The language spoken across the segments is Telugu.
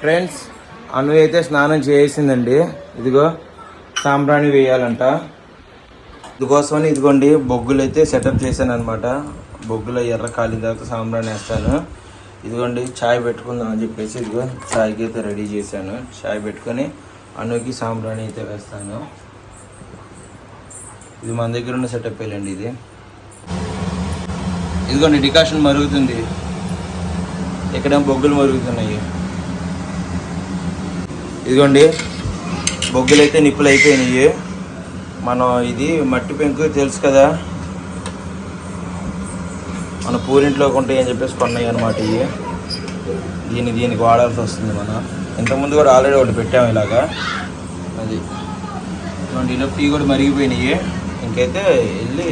ఫ్రెండ్స్ అను అయితే స్నానం చేసిందండి. ఇదిగో సాంబ్రాణి వేయాలంట. ఇదికోసమని ఇదిగోండి బొగ్గులు అయితే సెటప్ చేశాను అనమాట బొగ్గులో ఎర్ర కాలిన తర్వాత సాంబ్రాణి వేస్తాను. ఇదిగోండి చాయ్ పెట్టుకుందాం అని చెప్పేసి ఇదిగో చాయ్కి అయితే రెడీ చేశాను. చాయ్ పెట్టుకొని అనుకి సాంబ్రాణి అయితే వేస్తాను. ఇది మన దగ్గర ఉన్న సెటప్ వెళ్ళండి ఇది. ఇదిగోండి డికాషన్ మరుగుతుంది. ఇక్కడ బొగ్గులు మరుగుతున్నాయి. ఇదిగోండి బొగ్గులు అయితే నిప్పులు అయిపోయినాయి మనం ఇది మట్టి పెంకు తెలుసు కదా. మన పూరింట్లో ఉంటాయి అని చెప్పేసి కొన్నాయి అనమాట ఇవి దీన్ని దీనికి వాడాల్సి వస్తుంది మనం. ఇంతకుముందు కూడా ఆల్రెడీ ఒకటి పెట్టాము ఇలాగా. అది. ఇటువంటి ఇలా టీ కూడా మరిగిపోయినాయి ఇంకైతే వెళ్ళి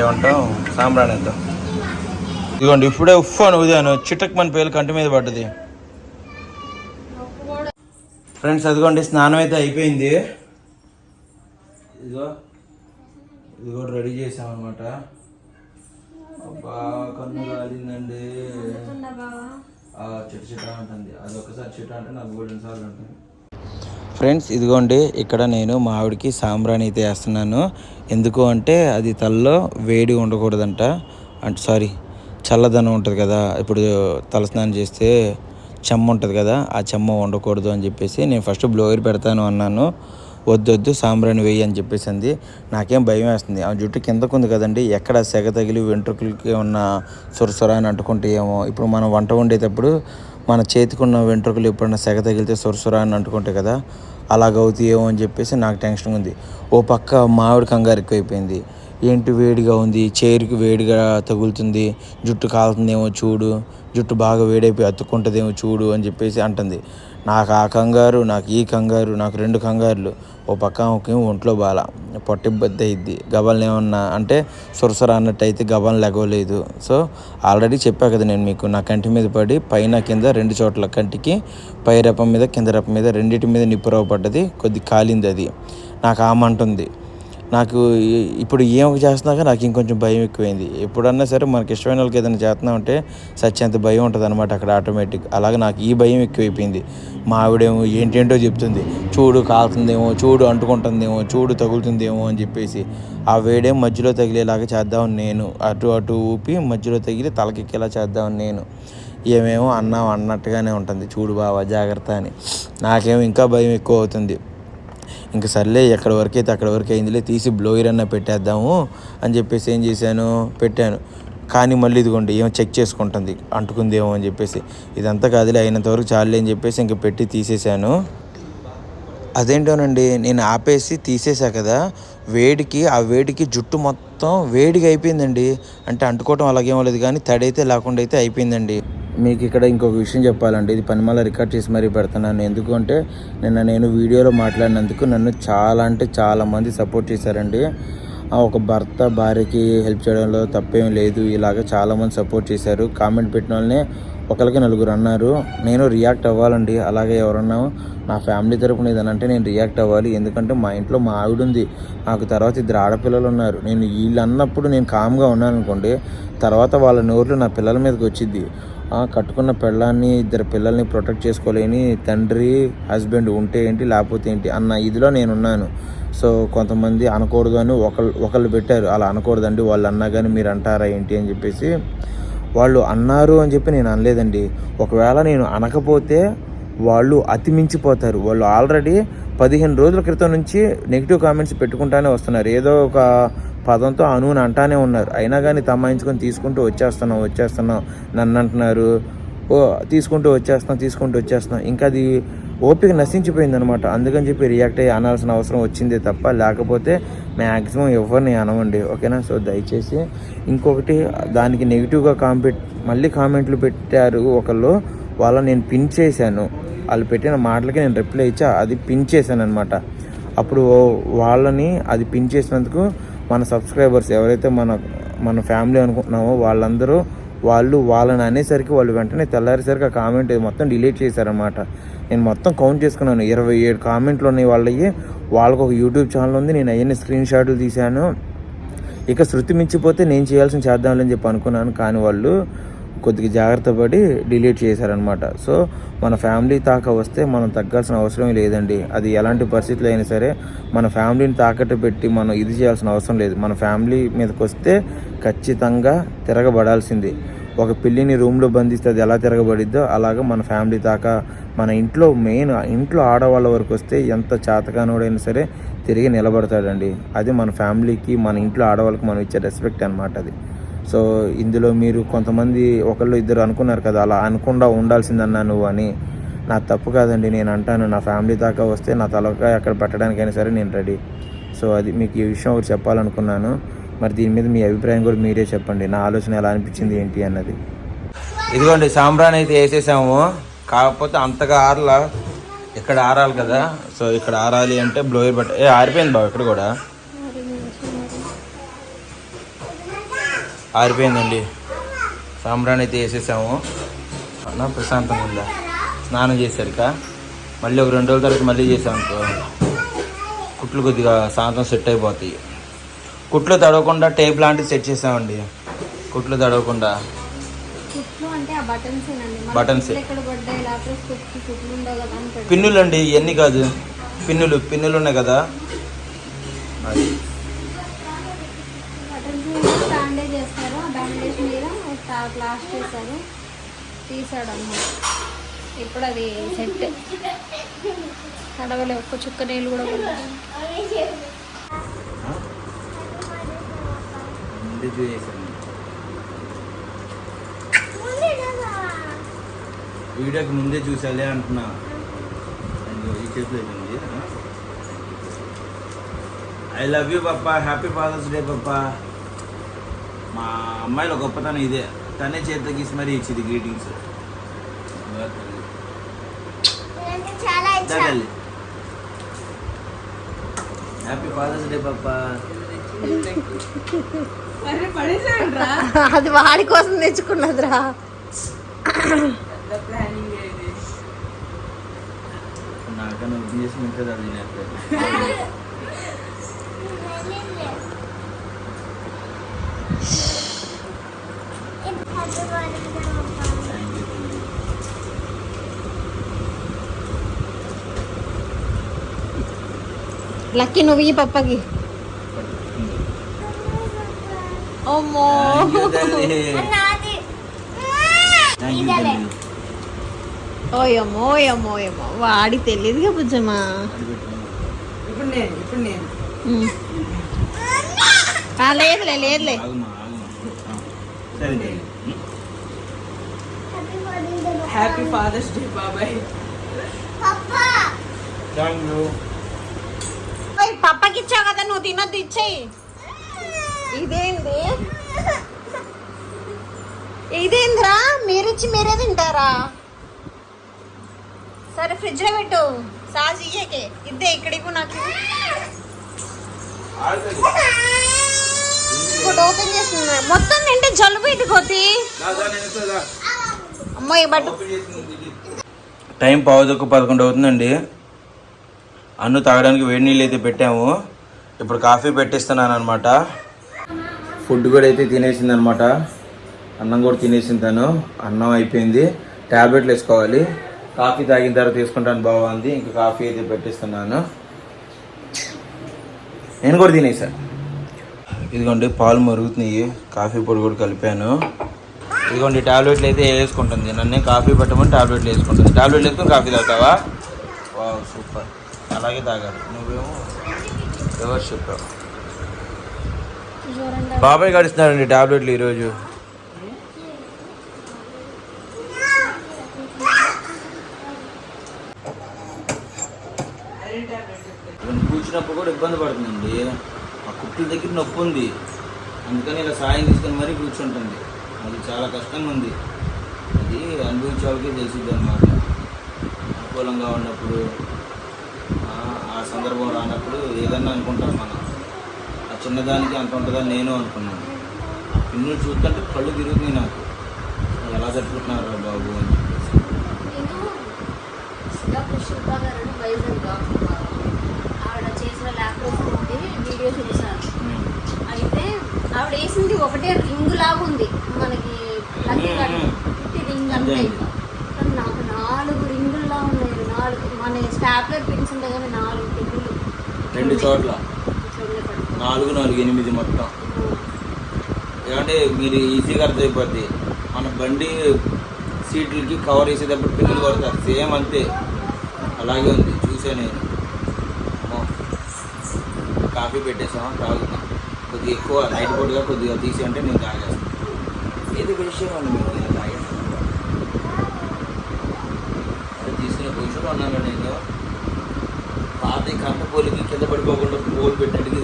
ఏమంటాం సాంబ్రాణి ఎంత ఇదిగోండి ఇప్పుడే ఉఫ్ అని ఉదయాను చిటక్ మన పేలు కంటి మీద పడ్డది. ఫ్రెండ్స్ అదిగోండి స్నానం అయితే అయిపోయింది. ఇదిగో ఇది కూడా రెడీ చేసామన్నమాట. అబ్బా కన్ను కాలిందండి. ఆ చిట చిట అది ఒకసారి చిట అంటే నాకు గోల్డెన్ సార్లు ఉంటుంది ఫ్రెండ్స్ ఇదిగోండి ఇక్కడ నేను మా ఆవిడకి సాంబ్రాణి అయితే వేస్తున్నాను. ఎందుకు అంటే అది తలలో వేడి ఉండకూడదంట. అంటే సారీ చల్లదనం ఉంటుంది కదా. ఇప్పుడు తలస్నానం చేస్తే చెమ్మ ఉంటుంది కదా ఆ చెమ్మ ఉండకూడదు అని చెప్పేసి నేను ఫస్ట్ బ్లోయర్ పెడతాను అన్నాను. వద్దు వద్దు సాంబ్రాణి వేయి అని చెప్పేసి అంది. నాకేం భయం వేస్తుంది. ఆ జుట్టు కిందకు ఉంది కదండి ఎక్కడ సెగ తగిలి వెంట్రుకలకి ఉన్న సొరసొర అని అంటుకుంటే ఏమో. ఇప్పుడు మనం వంట వండేటప్పుడు మన చేతికున్న వెంట్రుకలు ఎప్పుడన్నా సెగ తగిలితే సొరసొర అని అంటుకుంటే కదా అలాగవుతాయేమో అని చెప్పేసి నాకు టెన్షన్ ఉంది. ఓ పక్క మామిడి కంగారు ఎక్కువైపోయింది. ఏంటి వేడిగా ఉంది? చైర్కి వేడిగా తగులుతుంది. జుట్టు కాలుతుందేమో చూడు. జుట్టు బాగా వేడైపోయి అతుక్కుంటుందేమో చూడు అని చెప్పేసి అంటుంది. నాకు ఆ కంగారు నాకు ఈ కంగారు నాకు రెండు కంగారులు. ఓ పక్క ఆమెకి ఒంట్లో బాల. పొట్టిబ్బద్ది అయింది. గబల్ని ఏమన్నా అంటే సురసర అన్నట్టయితే గబల్ లెగవలేదు. సో ఆల్రెడీ చెప్పా కదా నేను మీకు నా కంటి మీద పడి పైన కింద రెండు చోట్ల కంటికి పై రెప్ప మీద కింద రపం మీద రెండింటి మీద నిప్పురవ పడ్డది. కొద్ది కాలింది అది. నాకు ఆ మంట ఉంది నాకు ఇప్పుడు ఏం చేస్తున్నాక నాకు ఇంకొంచెం భయం ఎక్కువైంది. ఎప్పుడన్నా సరే మనకి ఇష్టమైన వాళ్ళకి ఏదైనా చేస్తున్నామంటే సత్యంత భయం ఉంటుంది అనమాట అక్కడ ఆటోమేటిక్ అలాగే నాకు ఈ భయం ఎక్కువైపోయింది. మా ఆవిడేమో ఏంటేంటో చెప్తుంది. చూడు కాలుతుందేమో చూడు అంటుకుంటుందేమో చూడు తగులుతుందేమో అని చెప్పేసి. ఆ వేడేం మధ్యలో తగిలేలాగా చేద్దామని నేను. అటు అటు ఊపి మధ్యలో తగిలి తలకెక్కేలా చేద్దామని నేను. ఏమేమో అన్నాం అన్నట్టుగానే ఉంటుంది. చూడు బావా జాగ్రత్త అని. నాకేమో ఇంకా భయం ఎక్కువ అవుతుంది. ఇంక సర్లే ఎక్కడి వరకు అయితే అక్కడ వరకు అయిందిలే తీసి బ్లోయర్ అన్న పెట్టేద్దాము అని చెప్పేసి ఏం చేశాను? పెట్టాను. కానీ మళ్ళీ ఇదిగోండి ఏమో చెక్ చేసుకుంటుంది. అంటుకుందేమో అని చెప్పేసి. ఇదంతా కాదులే అయినంతవరకు చాలే అని చెప్పేసి ఇంక పెట్టి తీసేశాను. అదేంటోనండి నేను ఆపేసి తీసేశా కదా వేడికి ఆ వేడికి జుట్టు మొత్తం వేడిగా అయిపోయిందండి. అంటే అంటుకోవటం అలాగేమో లేదు కానీ తడి అయితే లేకుండా అయితే అయిపోయిందండి. మీకు ఇక్కడ ఇంకొక విషయం చెప్పాలండి. ఇది పనిమాల రికార్డ్ చేసి మరీ పెడుతున్నాను. ఎందుకంటే నిన్న నేను వీడియోలో మాట్లాడినందుకు నన్ను చాలా అంటే చాలామంది సపోర్ట్ చేశారండి. ఆ, ఒక భర్త భార్యకి హెల్ప్ చేయడంలో తప్పేం లేదు. ఇలాగ చాలామంది సపోర్ట్ చేశారు. కామెంట్ పెట్టిన వాళ్ళనే ఒకరికి నలుగురు అన్నారు. నేను రియాక్ట్ అవ్వాలండి. అలాగే ఎవరన్నా నా ఫ్యామిలీ తరపున ఏదైనా అంటే నేను రియాక్ట్ అవ్వాలి. ఎందుకంటే మా ఇంట్లో మా ఆవిడ ఉంది నాకు తర్వాత ఇద్దరు ఆడపిల్లలు ఉన్నారు. నేను వీళ్ళు అన్నప్పుడు నేను కామ్గా ఉన్నాను అనుకోండి తర్వాత వాళ్ళ నోర్లు నా పిల్లల మీదకి వచ్చింది కట్టుకున్న పెళ్ళాన్ని ఇద్దరు పిల్లల్ని ప్రొటెక్ట్ చేసుకోలేని తండ్రి హస్బెండ్ ఉంటే ఏంటి లేకపోతే ఏంటి అన్న ఇదిలో నేనున్నాను. సో కొంతమంది అనకూడదు అని ఒకళ్ళు ఒకళ్ళు పెట్టారు. అలా అనకూడదండి వాళ్ళు అన్నా కానీ మీరు అంటారా ఏంటి అని చెప్పేసి వాళ్ళు అన్నారు అని చెప్పి నేను అనలేదండి. ఒకవేళ నేను అనకపోతే వాళ్ళు అతిమించిపోతారు. వాళ్ళు ఆల్రెడీ పదిహేను రోజుల క్రితం నుంచి నెగిటివ్ కామెంట్స్ పెట్టుకుంటానే వస్తున్నారు. ఏదో ఒక పదంతో అనువుని అంటానే ఉన్నారు. అయినా కానీ తమాయించుకొని తీసుకుంటూ వచ్చేస్తున్నాం వచ్చేస్తున్నాం నన్ను అంటున్నారు. ఓ తీసుకుంటూ వచ్చేస్తున్నాం తీసుకుంటూ వచ్చేస్తున్నాం. ఇంకా అది ఓపిక నశించిపోయిందనమాట. అందుకని చెప్పి రియాక్ట్ అయ్యి అనాల్సిన అవసరం వచ్చిందే తప్ప లేకపోతే మ్యాక్సిమం ఎవరిని అనవండి. ఓకేనా? సో దయచేసి ఇంకొకటి దానికి నెగిటివ్గా కామెంట్ మళ్ళీ కామెంట్లు పెట్టారు ఒకళ్ళు. వాళ్ళ నేను పిన్ చేశాను. వాళ్ళు పెట్టిన మాటలకి నేను రిప్లై ఇచ్చా అది పిన్ చేశాను అనమాట అప్పుడు వాళ్ళని అది పిన్ చేసినందుకు మన సబ్స్క్రైబర్స్ ఎవరైతే మన మన ఫ్యామిలీ అనుకుంటున్నామో వాళ్ళందరూ వాళ్ళు వాళ్ళని అనేసరికి వాళ్ళు వెంటనే తెల్లారేసరికి ఆ కామెంట్ మొత్తం డిలీట్ చేశారనమాట నేను మొత్తం కౌంట్ చేసుకున్నాను. ఇరవై ఏడు కామెంట్లు ఉన్నాయి వాళ్ళవి వాళ్ళకు ఒక యూట్యూబ్ ఛానల్ ఉంది. నేను అవన్నీ స్క్రీన్ షాట్లు తీశాను. ఇక శృతి మించిపోతే నేను చేయాల్సిన చేద్దామని చెప్పి అనుకున్నాను. కానీ వాళ్ళు కొద్దిగా జాగ్రత్త పడి డిలీట్ చేశారనమాట సో మన ఫ్యామిలీ తాక వస్తే మనం తగ్గాల్సిన అవసరం లేదండి. అది ఎలాంటి పరిస్థితులు అయినా సరే మన ఫ్యామిలీని తాకట్టు పెట్టి మనం ఇది చేయాల్సిన అవసరం లేదు. మన ఫ్యామిలీ మీదకి వస్తే ఖచ్చితంగా తిరగబడాల్సిందే. ఒక పిల్లిని రూమ్లో బంధిస్తే అది ఎలా తిరగబడిద్దో అలాగా మన ఫ్యామిలీ దాకా మన ఇంట్లో మెయిన్ ఇంట్లో ఆడవాళ్ళ వరకు వస్తే ఎంత చేతకానోడైనా సరే తిరిగి నిలబడతాడండి. అది మన ఫ్యామిలీకి మన ఇంట్లో ఆడవాళ్ళకి మనం ఇచ్చే రెస్పెక్ట్ అనమాట అది. సో ఇందులో మీరు కొంతమంది ఒకళ్ళు ఇద్దరు అనుకున్నారు కదా అలా అనకుండా ఉండాల్సిందన్నా నువ్వు అని. నా తప్పు కాదండి నేను అంటాను. నా ఫ్యామిలీ దాకా వస్తే నా తలకాయ అక్కడ పెట్టడానికైనా సరే నేను రెడీ. సో అది మీకు ఈ విషయం ఒకటి చెప్పాలనుకున్నాను. మరి దీని మీద మీ అభిప్రాయం కూడా మీరే చెప్పండి. నా ఆలోచన ఎలా అనిపించింది ఏంటి అన్నది. ఇదిగోండి సాంబ్రాన్ అయితే వేసేసాము. కాకపోతే అంతగా ఆరలా ఇక్కడ ఆరాలి కదా. సో ఇక్కడ ఆరాలి అంటే బ్లోయర్ బట్ట ఏ ఆరిపోయింది బాబు ఇక్కడ కూడా. ఆరిపోయిందండి. సాంబ్రాన్ అయితే వేసేసాము. అన్న ప్రశాంతంగా ఉందా? స్నానం చేశారుక? మళ్ళీ ఒక రెండు రోజుల తర్వాత మళ్ళీ చేసాం అనుకో. కుట్లు కొద్దిగా సాయంత్రం సెట్ అయిపోతాయి. కుట్లు తడవకుండా టేప్ లాంటివి సెట్ చేసామండి. కుట్లు తడవకుండా. బటన్స్. పిన్నులు అండి ఇవన్నీ కాదు. పిన్నులు పిన్నులు ఉన్నాయి కదా. అది. వాష్ చేశారు. తీసాడు ఇప్పుడు అది సెట్ కడవలే ఒక్క చుక్క నీళ్ళు కూడా పడలేదు. ముందే వీడియోకి ముందే చూసాలే అంటున్నా. ఈ చేతిలో ఐ లవ్ యూ పప్ప హ్యాపీ ఫాదర్స్ డే పప్ప మా అమ్మాయిల గొప్పతనం ఇదే. తనే చేతితో గీసి మరీ ఇచ్చింది గ్రీటింగ్స్ హ్యాపీ ఫాదర్స్ డే పప్ప అది వాడి కోసం తెచ్చుకున్నదిరా. నాకన్నా ఉద్దేశం ఉంటుంది అది లక్కీ నువ్వు ఈ పప్పకి అమ్మో ఓయమ్మో ఓయమ్మో ఓయమ్మో వాడి తెలియదుగా బుజ్జమ్మా ఇప్పుడు నేను ఇప్పుడు లేదులే లేదులే హ్యాపీ ఫాదర్స్ డే బాబాయ్ పప్పకి ఇచ్చావు కదా నువ్వు తినొద్దు ఇచ్చేయి. ఇదేంది? ఇదేంద్రా? మీరిచ్చి మీరే తింటారా? సరే ఫ్రిడ్జ్లో పెట్టు. సాజ్ ఇయ్యకే. ఇద్దే ఇక్కడ ఇవ్వు. నాకు ఇప్పుడు ఓపెన్ చేస్తున్నా మొత్తం తింటే జలుబు ఇటుకోతి అమ్మో బట్టు టైం పావుదొక్క పదకొండు అవుతుందండి. అన్ను తాగడానికి వేడి నీళ్ళు అయితే పెట్టాము. ఇప్పుడు కాఫీ పెట్టిస్తున్నాను అనమాట ఫుడ్ కూడా అయితే తినేసింది అనమాట అన్నం కూడా తినేసింది తను. అన్నం అయిపోయింది. ట్యాబ్లెట్లు వేసుకోవాలి. కాఫీ తాగిన తర్వాత తీసుకుంటాను బాగుంది ఇంకా కాఫీ అయితే పెట్టిస్తున్నాను. నేను కూడా తినేసాను ఇదిగోండి పాలు మరుగుతున్నాయి. కాఫీ పొడి కూడా కలిపాను. ఇదిగోండి టాబ్లెట్లు అయితే వేసుకుంటుంది. నన్నే కాఫీ పెట్టమని టాబ్లెట్లు వేసుకుంటుంది. టాబ్లెట్లు వేసుకొని కాఫీ తాగుతావా? Wow super. అలాగే తాగాలి. నువ్వేమో ఎవరు చెప్పావు? బాబాయ్ గడిస్తున్నారండి టాబ్లెట్లు ఈరోజు. కూర్చున్నప్పుడు కూడా ఇబ్బంది పడుతుందండి. ఆ కుట్ల దగ్గర నొప్పి ఉంది. అందుకని ఇలా సాయం తీసుకొని మరీ కూర్చుంటుంది. అది చాలా కష్టంగా ఉంది అది అనుభవించే వాళ్ళకి తెలిసిద్ది అనమాట అనుకూలంగా ఉన్నప్పుడు ఆ, సందర్భం రానప్పుడు ఏదన్నా అనుకుంటాం మనం. ఆ చిన్నదానికి అంత ఉంటుందని నేను అనుకున్నాను. ఆ పిన్నులు చూస్తుంటే కళ్ళు తిరుగుతున్నాయి నాకు. ఎలా తట్టుకుంటున్నారు బాబు అని వైజాగ్ ఆవిడ చేసిన ల్యాప్టాప్ వీడియో చూసాను అయితే ఆవిడ వేసింది ఒకటే రింగ్ లాగా ఉంది కానీ నాకు నాలుగు రింగుల్లో ఉన్నాయి నాలుగు మన స్టాప్లర్ పిన్స్ ఉంటాయి కానీ నాలుగు రింగులు. రెండు చోట్ల. నాలుగు నాలుగు ఎనిమిది మొత్తం. ఏమంటే మీరు ఈజీగా అర్థమైపోద్ది. మన బండి సీట్లకి కవర్ వేసేటప్పుడు పిల్లలు కొడతారు. సేమ్ అంతే. అలాగే ఉంది. చూసా నేను. కాఫీ పెట్టేసాం తాగుతాం. కొద్దిగా ఎక్కువ నైట్ పూటగా కొద్దిగా తీసి అంటే నేను తాగేస్తాను ఏది విషయం అండి. మీరు అది తీసుకునే పొజిషన్లో ఉన్నాను నేను. పాత ఈ కరెంట్ పోలికి కింద పడిపోకుండా పోల్ పెట్టినట్టుగా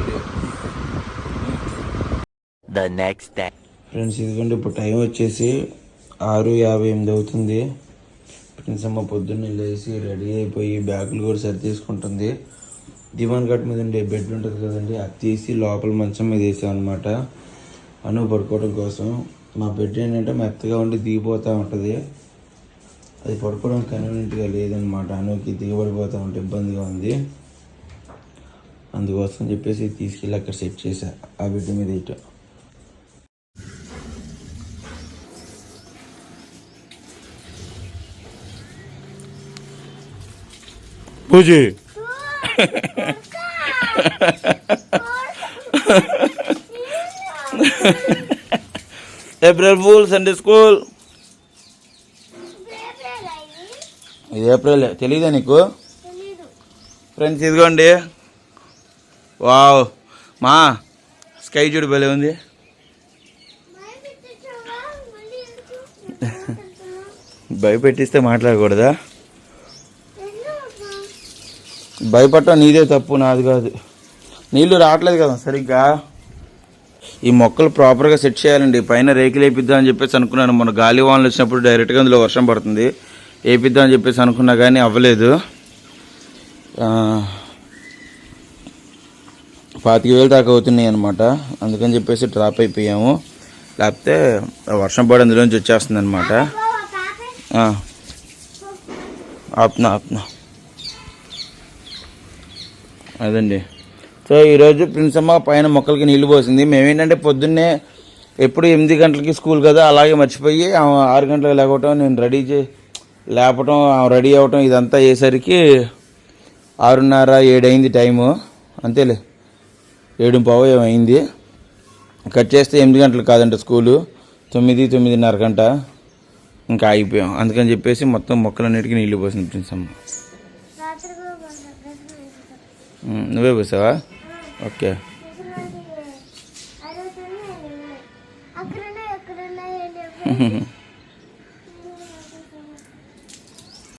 ఇది the next day. ఫ్రెండ్స్ ఇదిగోండి ఇప్పుడు టైం వచ్చేసి ఆరు యాభై ఎనిమిది అవుతుంది. ఫ్రెండ్స్ అమ్మ పొద్దున్నే లేచి రెడీ అయిపోయి బ్యాగులు కూడా సరి తీసుకుంటుంది దివాన్ కట్ మీద ఉండే బెడ్ ఉంటుంది కదండి అది తీసి లోపల మంచం మీద వేసాం అనమాట అను పడుకోవడం కోసం మా బెడ్ ఏంటంటే మెత్తగా ఉండి దిగిపోతూ ఉంటుంది. అది పడుకోవడం కన్వీనియంట్గా లేదనమాట. అనుకి దిగబడిపోతూ ఉంటే ఇబ్బందిగా ఉంది. అందుకోసం చెప్పేసి తీసుకెళ్ళి అక్కడ సెట్ చేసా ఆ బెడ్ మీద ఇటు. Pooji! April fool Sunday school ఇది ఏప్రిల్ తెలీదా నీకు? ఫ్రెండ్స్ ఇదిగోండి. వావ్ మా స్కై చూడు భలే ఉంది. భయపెట్టిస్తే మాట్లాడకూడదా? భయపడటం నీదే తప్పు నాది కాదు. నీళ్ళు రావట్లేదు కదా సరిగ్గా? ఈ మొక్కలు ప్రాపర్గా సెట్ చేయాలండి. పైన రేకులు వేపిద్దాం అని చెప్పేసి అనుకున్నాను. మన గాలి వానలు వచ్చినప్పుడు డైరెక్ట్గా అందులో వర్షం పడుతుంది. వేపిద్దాం అని చెప్పేసి అనుకున్నా కానీ అవ్వలేదు. పాతిక వేలు దాకా అవుతున్నాయి అనమాట అందుకని చెప్పేసి డ్రాప్ అయిపోయాము. లేకపోతే వర్షం పడి అందులోంచి వచ్చేస్తుంది అనమాట ఆప్నా ఆప్నా. అదండి. సో ఈరోజు ప్రిన్స్ అమ్మ పైన మొక్కలకి నీళ్ళు పోసింది. మేమేంటంటే పొద్దున్నే ఎప్పుడు ఎనిమిది గంటలకి స్కూల్ కదా అలాగే మర్చిపోయి ఆరు గంటలకు లేకపోవటం నేను రెడీ చే లేపటం రెడీ అవ్వటం ఇదంతా అయ్యేసరికి ఆరున్నర ఏడు అయింది టైము. అంతేలే ఏడు పావు ఏమో అయింది. కట్ చేస్తే ఎనిమిది గంటలు కాదంట స్కూలు తొమ్మిది తొమ్మిదిన్నర గంట ఇంకా ఆగిపోయాం. అందుకని చెప్పేసి మొత్తం మొక్కలన్నిటికీ నీళ్ళు పోసింది ప్రిన్స్ అమ్మ. ఉమ్, నువ్వే పోసావా? ఓకే అక్కడ ఎక్కడ